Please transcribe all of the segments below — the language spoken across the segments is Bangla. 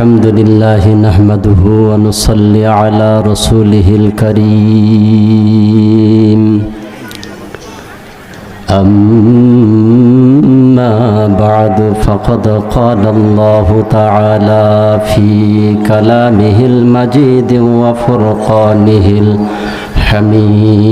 الحمد لله نحمده ونصلي على رسوله الكريم أما بعد فقد قال الله تعالى في كلامه المجيد وفرقانه الحميد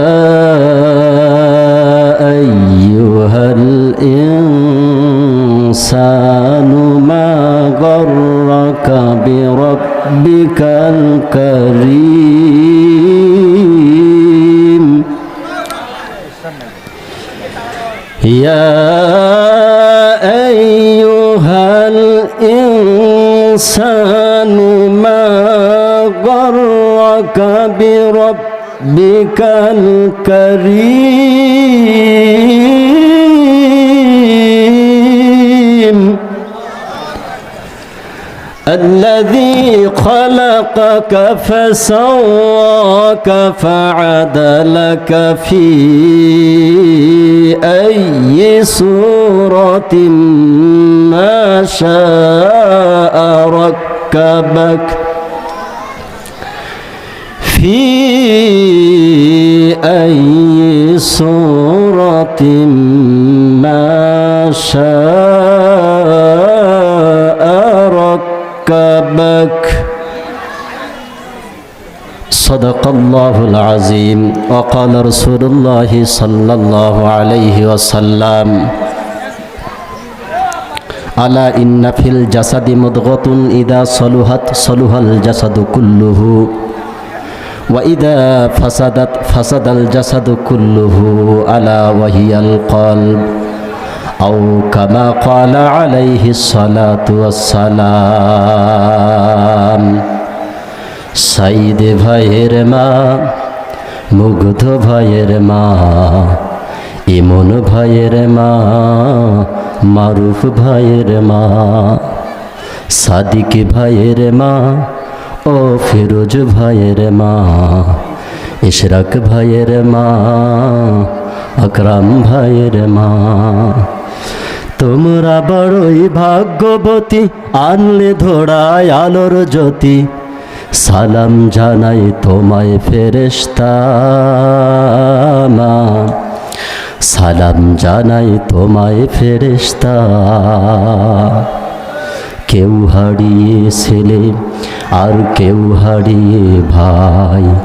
بربك الكريم يا أيها الإنسان ما غرك بربك الكريم الذي خلقك فسواك فعدلك في أي صورة ما شاء ركبك في أي صورة ما شاء الله العظيم وقال رسول الله صلى الله عليه وسلم ألا إن في الجسد مضغة إذا صلحت صلح الجسد كله وإذا فسدت فسد الجسد كله ألا وهي القلب أو كما قال عليه الصلاة والسلام সাইদ ভাইয়ের মা, মুগ্ধ ভাইয়ের মা, ইমন ভাইয়ের মা, মারুফ ভাইয়ের মা, সাদিক ভাইয়ের মা ও ফিরোজ ভাইয়ের মা, ইশরাক ভাইয়ের মা, আকরাম ভাইয়ের মা। তোমরা বড়ই ভাগ্যবতী, আনলে ধরায় আলোর জ্যোতি সালাম জানাই তোমায় ফেরেশতা সালাম জানাই তোমায় ফেরেশতা। কেউ হারিয়ে ছেলে আর কেউ হারিয়ে ভাই।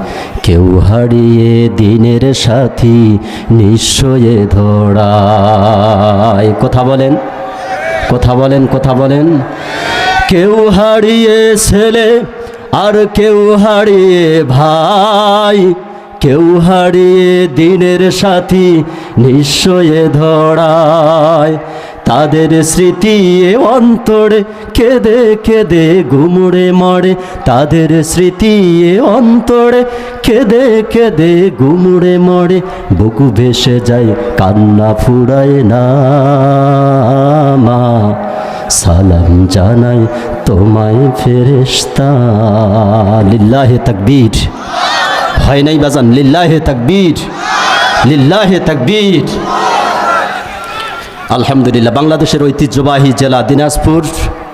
কেউ হারিয়ে দিনের সাথী নিশ্চয়ে ধরায়। কথা বলেন কথা বলেন কথা বলেন। কেউ হারিয়ে ছেলে আর কেউ হারিয়ে ভাই, কেউ হারিয়ে দিনের সাথী, নিশ্চয়ে ধরায়। তাদের স্মৃতি অন্তরে কেঁদে কেঁদে গুমড়ে মরে। তাদের স্মৃতি অন্তরে কেঁদে কেঁদে গুমড়ে মরে। বুকু ভেসে যায়, কান্না ফুরায় না মা। সালাম জানাই তোমায় ফেরেশতা। লিল্লাহে তাকবীর। হয় নাই বাজান, লিল্লাহে তাকবীর। লিল্লাহে তাকবীর। আলহামদুলিল্লাহ, বাংলাদেশের ঐতিহ্যবাহী জেলা দিনাজপুর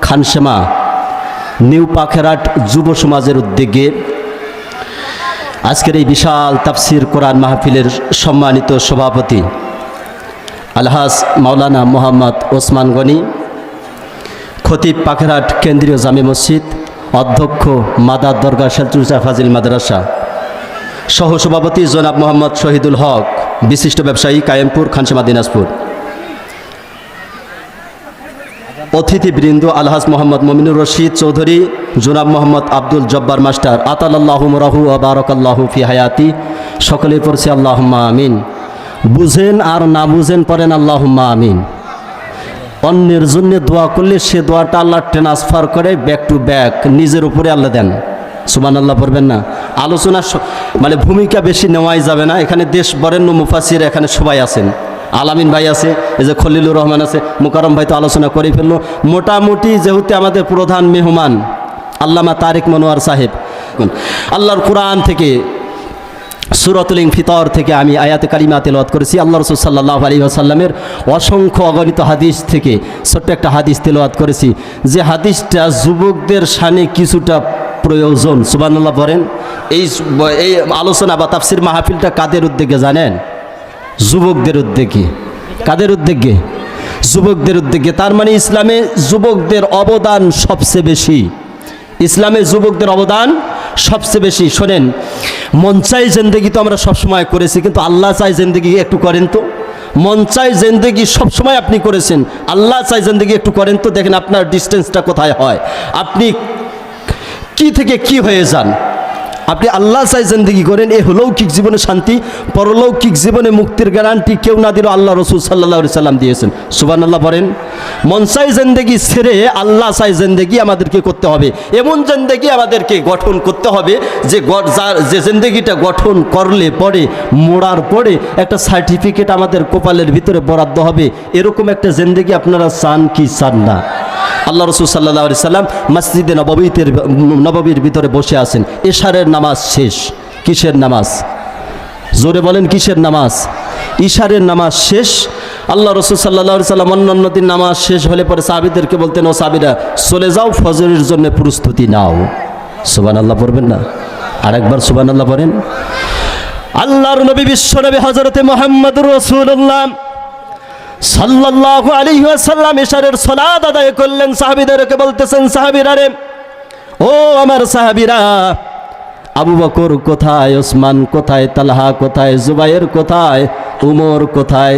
খানসেমা নিউ পাখেরাট যুব সমাজের উদ্যোগে আজকের এই বিশাল তাফসির কোরআন মাহফিলের সম্মানিত সভাপতি আলহাস মাওলানা মোহাম্মদ ওসমান গনি খতিব পাখেরহাট কেন্দ্রীয় জামে মসজিদ, অধ্যক্ষ মাদার দরগা শেলচুরচা ফাজিল মাদ্রাসা। সহসভাপতি জনাব মোহাম্মদ শহীদুল হক, বিশিষ্ট ব্যবসায়ী কায়েমপুর, খানসেমা, দিনাজপুর। অতিথিবৃন্দ আলহাজ মোহাম্মদ মমিনুর রশিদ চৌধুরী, জুনাব মোহাম্মদ আব্দুল জব্বার মাস্টার আতাল্লাহ রাহু বারকাল্লাহু ফি হায়াতি, সকলেই পড়ছি আল্লাহম্মা আমিন। বুঝেন আর না বুঝেন পড়েন আল্লাহম্মা আমিন। অন্যের জন্য দোয়া করলে সে দোয়াটা আল্লাহ ট্রান্সফার করে ব্যাক টু ব্যাক নিজের উপরে আল্লাহ দেন। সুমান আল্লাহ পড়বেন না। আলোচনা মানে ভূমিকা বেশি নেওয়াই যাবে না। এখানে দেশ বরেণ্য মুফাসির এখানে সবাই আছেন। আলামিন ভাই আছে, এই যে খলিলুর রহমান আছে মুকারম ভাই তো আলোচনা করে ফেলল। মোটামুটি যেহেতু আমাদের প্রধান মেহমান, আল্লামা তারেক মনোয়ার সাহেব। আল্লাহর কোরআন থেকে সুরতুল ফিতর থেকে আমি আয়াতে কালিমা তেলাওয়াত করেছি। আল্লাহ রসুল সাল্লাহ আলী আসাল্লামের অসংখ্য অগণিত হাদিস থেকে ছোট্ট একটা হাদিস তেলাওয়াত করেছি। যে হাদিসটা যুবকদের সানে কিছুটা প্রয়োজন সুবানুল্লাহ বলেন। এই এই আলোচনা বা তাফসির মাহফিলটা কাদের উদ্যোগে জানেন? যুবকদের উদ্যোগে। কাদের উদ্যোগে? যুবকদের উদ্যোগে। তার মানে ইসলামে যুবকদের অবদান সবচেয়ে বেশি। ইসলামে যুবকদের অবদান সবচেয়ে বেশি। শোনেন, মন চাই জেন্দেগি তো আমরা সবসময় করেছি, কিন্তু আল্লাহ চাই জেন্দেগি একটু করেন তো। মন চাই জেন্দেগি সবসময় আপনি করেছেন, আল্লাহ চাই জেন্দেগি একটু করেন তো। দেখেন আপনার ডিস্টেন্সটা কোথায় হয়। আপনি কি থেকে কি হয়ে যান? আপনি আল্লাহ চাই জিন্দিগি করেন, এ লৌকিক জীবনে শান্তি, পরলৌকিক জীবনে মুক্তির গ্যারান্টি কেউ না দিল আল্লাহ রসুল সাল্লাহ সাল্লাম দিয়েছেন। সুবান আল্লাহ বলেন মনসাই জেন্দেগি ছেড়ে আল্লাহ চাই জেন্দেগি আমাদেরকে করতে হবে। এমন জেন্দেগি আমাদেরকে গঠন করতে হবে যে যে জেন্দেগিটা গঠন করলে পরে মোড়ার পরে একটা সার্টিফিকেট আমাদের কপালের ভিতরে বরাদ্দ হবে। এরকম একটা জেন্দেগি আপনারা চান কি চান না? আল্লাহ রসুল সাল্লাহ সাল্লাম মসজিদে নববীতের নববীর ভিতরে বসে আছেন। এশারের নামাজ শেষ। কিসের নামাজ? জোরে বলেন, কিসের নামাজ? ইশারের নামাজ শেষ। আল্লাহ রসুল সাল্লাহ সাল্লাম অন্য অন্য দিন নামাজ শেষ হলে পরে সাবিদেরকে বলতেন, ও সাবিরা চলে যাও, ফজরের জন্য প্রস্তুতি নাও। সুবান আল্লাহ পড়বেন না? আরেকবার সুবান আল্লাহ পড়েন। আল্লাহর নবী, বিশ্ব নবী হজরতে মোহাম্মদ রসুল্লাহ সাল্লাল্লাহু আলাইহি ওয়াসাল্লাম ইশারের সালাত আদায় করলেন, সাহাবীদেরকে বলতেছেন, সাহাবীরা রে, ও আমার সাহাবীরা, আবু বকর কোথায়, ওসমান কোথায়, তালহা কোথায়, জুবাইর কোথায়, উমর কোথায়?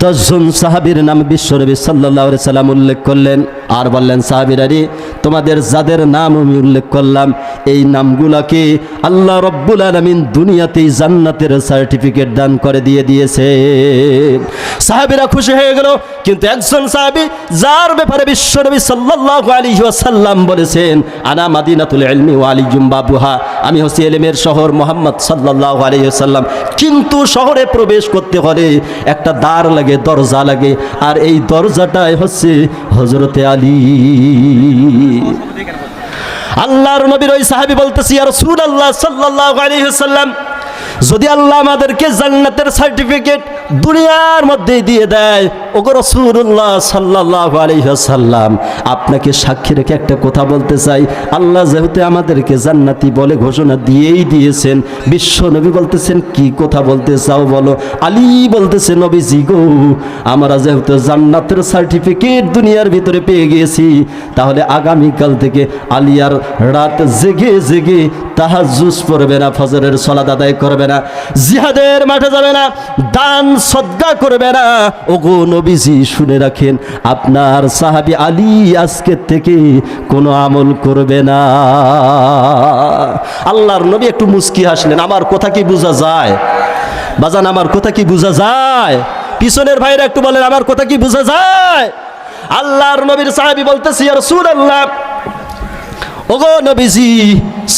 দশজন সাহাবীর নাম বিশ্বনবী আলাইহি সাল্লাম উল্লেখ করলেন। আর বললেন, সাহাবীরা রে, তোমাদের যাদের নাম আমি উল্লেখ করলাম, এই নামগুলাকে আল্লাহ রব্বুল আলামিন দুনিয়াতেই জান্নাতের সার্টিফিকেট দান করে দিয়ে দিয়েছে। সাহাবীরা খুশি হয়ে গেল, কিন্তু একজন সাহাবী, যার ব্যাপারে বিশ্বনবী সাল্লাল্লাহু আলাইহি ওয়াসাল্লাম বলেছেন, আনা মাদিনাতুল ইলমি ওয়া আলিয়ুম বাবুহা। আমি হচ্ছি এলেমের শহর মোহাম্মদ সাল্লাল্লাহু আলাইহি ওয়াসাল্লাম। কিন্তু শহরে প্রবেশ করতে হলে একটা দ্বার লাগে, দরজা লাগে, আর এই দরজাটাই হচ্ছে হযরতে আলী আল্লাহর নবীর ওই সাহাবি বলতেছি আর সুর আল্লাহ সাল্লাল্লাহু আলাইহি যদি আল্লাহ আমাদেরকে জান্নাতের সার্টিফিকেট দুনিয়ার মধ্যে দিয়ে দেয় ওগো আপনাকে সাক্ষী রেখে একটা কথা বলতে চাই। আল্লাহ যেহেতু আমাদেরকে জান্নাতি বলে ঘোষণা দিয়েই দিয়েছেন, বিশ্ব নবী বলতেছেন, কি কথা বলতে চাও বলো? আলী বলতেছে নবী জি গো, আমরা যেহেতু জান্নাতের সার্টিফিকেট দুনিয়ার ভিতরে পেয়ে গিয়েছি, তাহলে আগামীকাল থেকে আলিয়ার রাত জেগে জেগে তাহাজুস পড়বে না, ফজরের সলাদ আদায় করবে না, জিহাদের মাঠে যাবে না, দান সদ্গা করবে না। ওগো নবীজি শুনে রাখেন, আপনার সাহাবি আলী আজকের থেকে কোনো আমল করবে না। আল্লাহর নবী একটু মুস্কি হাসলেন, আমার কথা কি বোঝা যায়? বাজান, আমার কথা কি বোঝা যায়? পিছনের ভাইরা একটু বলেন, আমার কথা কি বোঝা যায়? আল্লাহর নবীর সাহাবি বলতেছি আর সুর আল্লাহ ওগো নবীজি,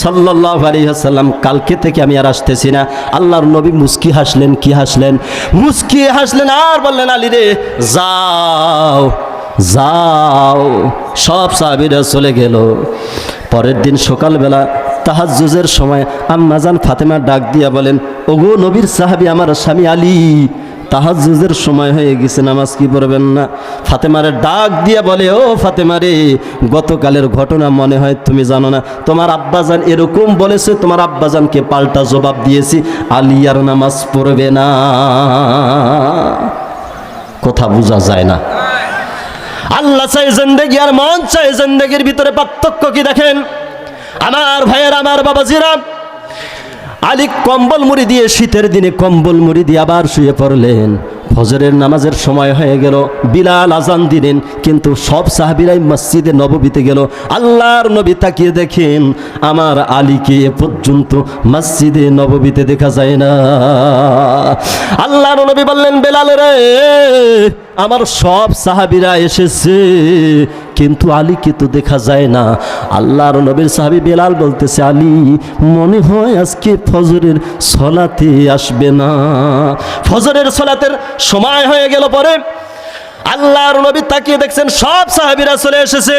সাল্লাল্লাহু আলাইহি ওয়াসাল্লাম, কালকে থেকে আমি আর আসতেছি না। আল্লাহর নবী মুস্কি হাসলেন, কি হাসলেন? মুস্কি হাসলেন আর বললেন, আলী রে, যাও যাও। সব সাহাবীরা চলে গেল। পরের দিন সকালবেলা তাহাজ্জুজের সময় আম্মাজান ফাতেমা ডাক দিয়া বলেন, ওগো নবীর সাহাবী আমার স্বামী আলী। তাহাজুজের সময় হয়ে গেছে, নামাজ কি পড়বেন না? ফাতেমারে ডাক দিয়ে বলে, ও ফাতেমারে, গতকালের ঘটনা মনে হয় তুমি জানো না। তোমার আব্বাজান এরকম বলেছে, তোমার আব্বাজানকে পাল্টা জবাব দিয়েছি। আলিয়ার নামাজ পড়বে না। কথা বোঝা যায় না। আল্লাহ চাই জিন্দেগি আর মন চাই জিন্দেগির ভিতরে পার্থক্য কি দেখেন? আমার ভাইয়ের, আমার বাবা বাবাজিরা আলী কম্বল মুড়ি দিয়ে শীতের দিনে কম্বল মুড়ি দিয়ে আবার শুয়ে পড়লেন। ফজরের নামাজের সময় হয়ে গেল, বিলাল আজান দিলেন, কিন্তু সব সাহাবিরাই মসজিদে নববীতে গেল। আল্লাহর নবী তাকিয়ে দেখেন, আমার আলীকে এ পর্যন্ত মসজিদে নববীতে দেখা যায় না। আল্লাহর নবী বললেন, বেলাল রে, আমার সব সাহাবিরা এসেছে কিন্তু আলীকে তো দেখা যায় না। আল্লাহর নবীর সাহাবি বেলাল বলতেছে, আলী, মনে হয় আজকে ফজরের সলাতে আসবে না। ফজরের সলাতের সময় হয়ে গেল পরে আল্লাহর নবী তাকিয়ে দেখছেন, সব সাহাবিরা চলে এসেছে।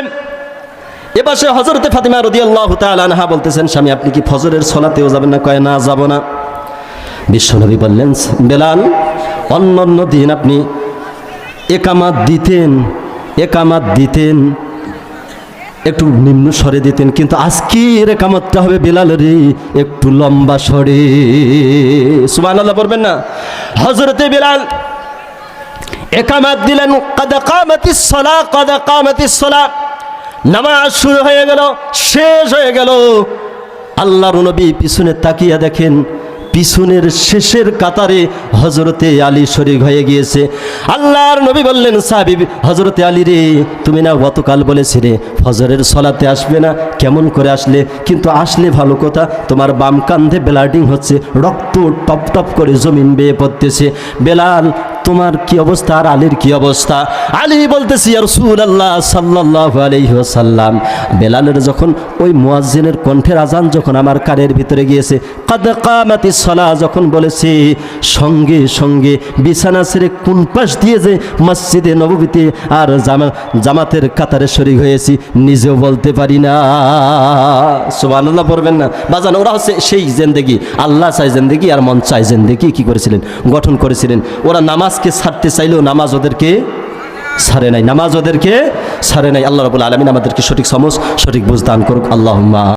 এবার সে হজরতে ফাতিমা রদি আল্লাহ তালাহা বলতেছেন, স্বামী, আপনি কি ফজরের সলাতেও যাবেন না? কয়, না, যাব না। বিশ্বনবী বললেন, বেলাল অন্য অন্য দিন আপনি একামাত দিতেন একামাত দিতেন, একটু নিম্ন স্বরে দিতেন, কিন্তু আজকের একামতটা হবে বেলালের একটু লম্বা স্বরে। সুবান আল্লাহ পড়বেন না? হজরতে বেলাল, একামাত দিলেন, কাদা কামাতিস সলা, কাদা কামাতিস সলা। নামাজ শুরু হয়ে গেল, শেষ হয়ে গেল। আল্লাহর নবী পিছনে তাকিয়া দেখেন, পিছনের শেষের কাতারে হজরতে আলী শরীর হয়ে গিয়েছে। আল্লাহর নবী বললেন সাহাবি হজরতে আলী রে, তুমি না গতকাল বলেছিলে ফজরের সলাতে আসবে না, কেমন করে আসলে? কিন্তু আসলে ভালো কথা, তোমার বাম কান্ধে ব্লাডিং হচ্ছে, রক্ত টপ টপ করে জমিন বেয়ে পড়তেছে। বেলাল তোমার কি অবস্থা? আর আলীর কি অবস্থা? আলী বলতেছি আল্লাহ সাল্লাহ আলহিহাসাল্লাম বেলালের যখন ওই মুয়াজ্জিনের কণ্ঠের আজান যখন আমার কানের ভিতরে গিয়েছে, কাদ কামাতি সলা, যখন বলেছে, সঙ্গে সঙ্গে বিছানা ছেড়ে কোন পাশ দিয়ে যে মসজিদে নববীতে আর জামা, জামাতের কাতারে শরিক হয়েছি, নিজেও বলতে পারি না। সুবাহ আল্লাহ পড়বেন না। বাজান, ওরা হচ্ছে সেই জেন্দেগি। আল্লাহ চাই জেন্দেগি আর মন চাই জেন্দেগি। কি করেছিলেন? গঠন করেছিলেন। ওরা নামাজকে ছাড়তে চাইলেও নামাজ ওদেরকে ছাড়ে নাই। নামাজ ওদেরকে ছাড়ে নাই। আল্লাহ রবুল আলমিন আমাদেরকে সঠিক সমস সঠিক বুঝদান করুক। আল্লাহ